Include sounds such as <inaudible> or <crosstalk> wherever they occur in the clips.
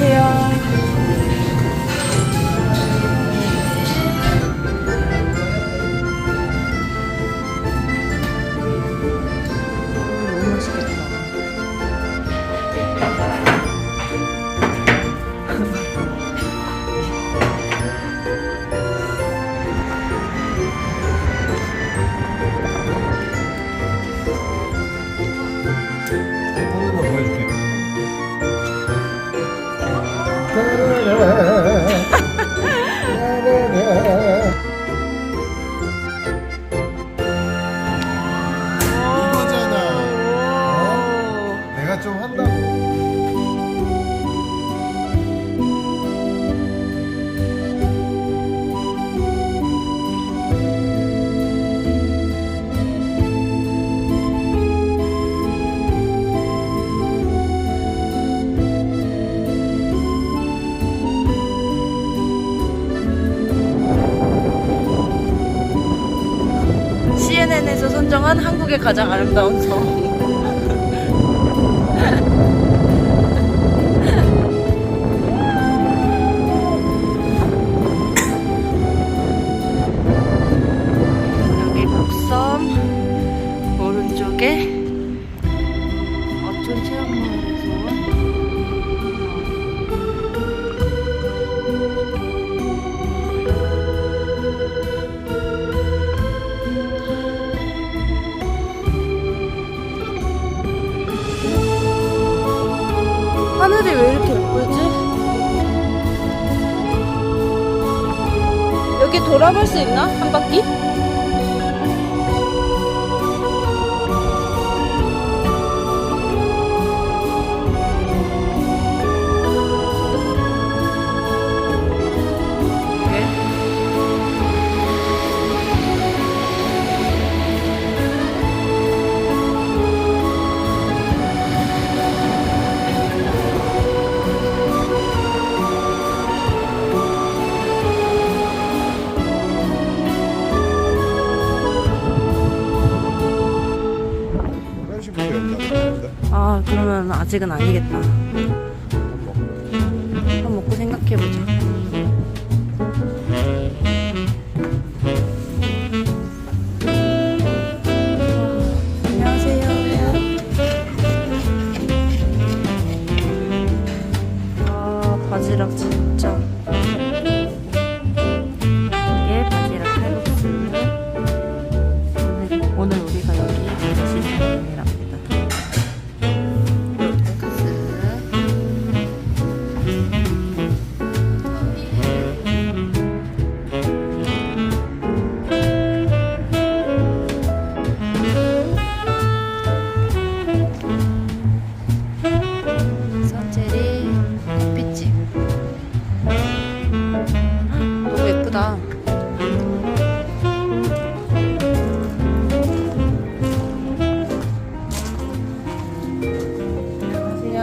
안녕하세요. 한 한국의 가장 아름다운 성. 여기 곡섬 오른쪽에 어촌 체험마을에서 하늘이 왜 이렇게 예쁘지? 여기 돌아볼 수 있나? 한 바퀴? 아 그러면 아직은 아니겠다. 한 먹고 생각해보자.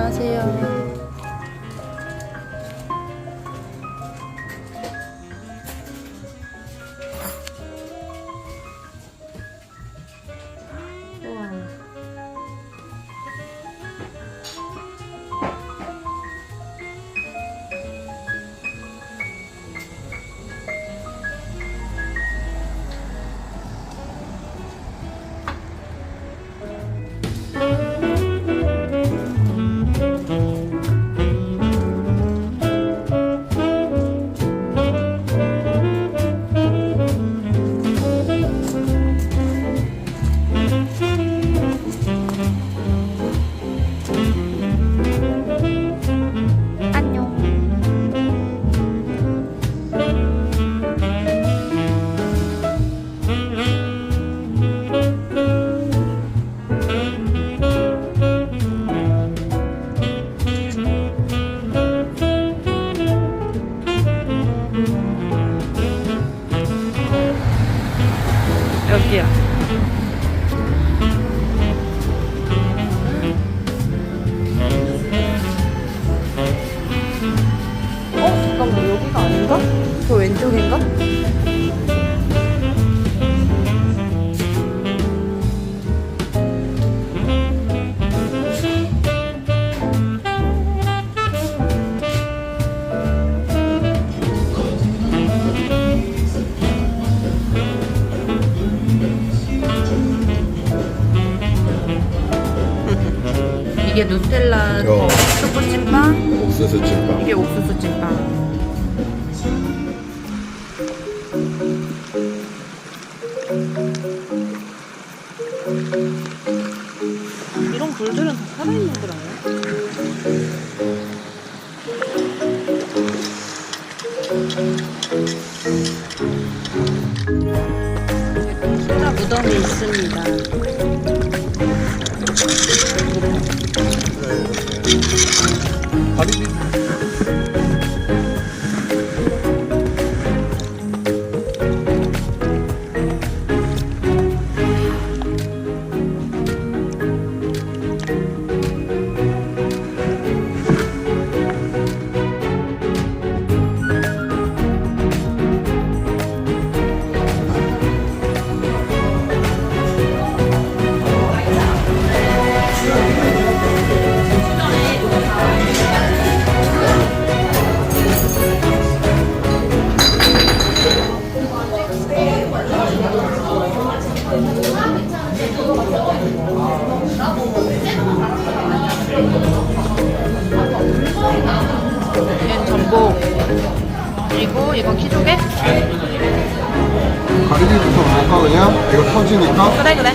안녕하세요 Yeah. 이게 누텔라 어. 초코찐빵, 옥수수 찜빵. 이게 옥수수 찐빵. 이런 굴들은 다 살아있는 줄 아나 가리 그리고 이건 키조개? 가리비부터 먹을까 그냥? 이거 터지니까? 그래 그래.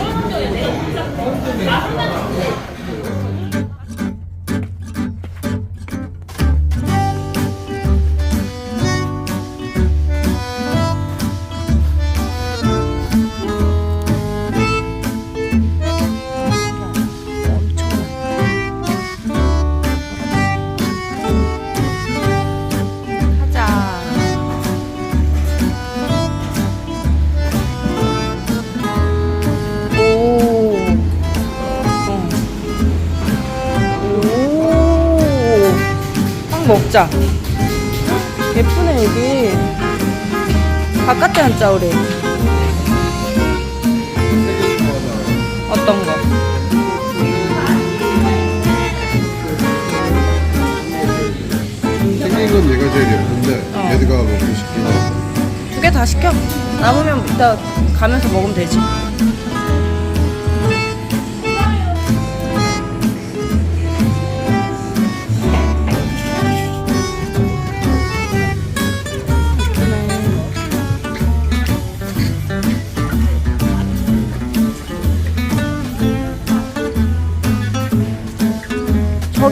먹자. 예쁘네, 여기. 바깥에 앉자, 우리. 어떤 거? 생긴 건 얘가 제일 예쁜데 어. 얘가 먹고 싶긴 해. 두 개 다 시켜. 남으면 이따 가면서 먹으면 되지.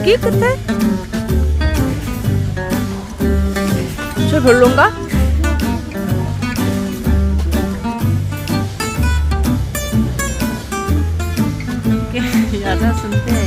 저기 끝에? 저 별론가? <laughs> 야자수인데